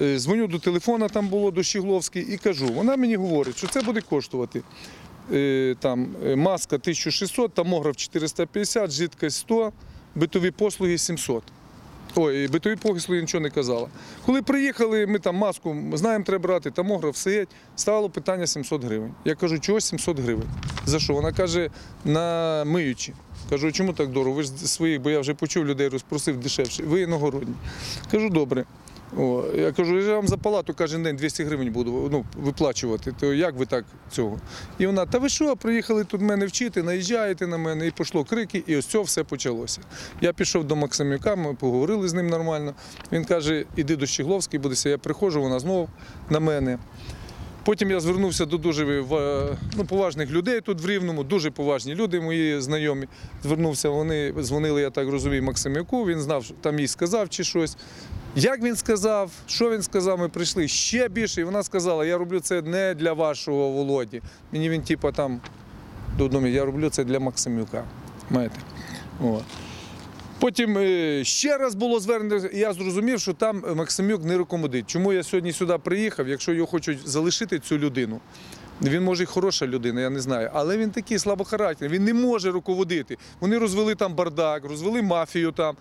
Е, Дзвоню до телефона, там було до Щігловській, і кажу, вона мені говорить, що це буде коштувати. е, Там е, маска 1600, томограф 450, жидкость 100, битові послуги 700. Ой, битові послуги нічого не казала. Коли приїхали, ми там маску знаємо, треба брати, томограф, є, ставило питання 700 гривень. Я кажу, чого 700 гривень? За що? Вона каже, на миючі. Кажу, чому так дорого? Ви ж своїх, бо я вже почув людей, розпросив дешевше. Ви іногородні. Кажу, добре. О, я кажу, я вам за палату кожен день 200 гривень буду ну, виплачувати. То як ви так цього? І вона, та ви що, приїхали тут мене вчити, наїжджаєте на мене, і пішло крики, і ось цього все почалося. Я пішов до Максимюка, ми поговорили з ним нормально. Він каже, іди до Щегловської, будеся. Я приходжу, вона знову на мене. Потім я звернувся до дуже ну, поважних людей тут в Рівному, дуже поважні люди, мої знайомі. Звернувся, вони дзвонили, я так розумію, Максимюку. Він знав, там їй сказав чи щось. Як він сказав, що він сказав, ми прийшли ще більше. І вона сказала, я роблю це не для вашого Володі. Мені він, типу, там додому, я роблю це для Максимюка. Маєте? О. Потім е, ще раз було звернення, і я зрозумів, що там Максимюк не рекомендує. Чому я сьогодні сюди приїхав, якщо його хочуть залишити цю людину? Він може і хороша людина, я не знаю, але він такий слабохарактерний, він не може руководити. Вони розвели там бардак, розвели мафію там.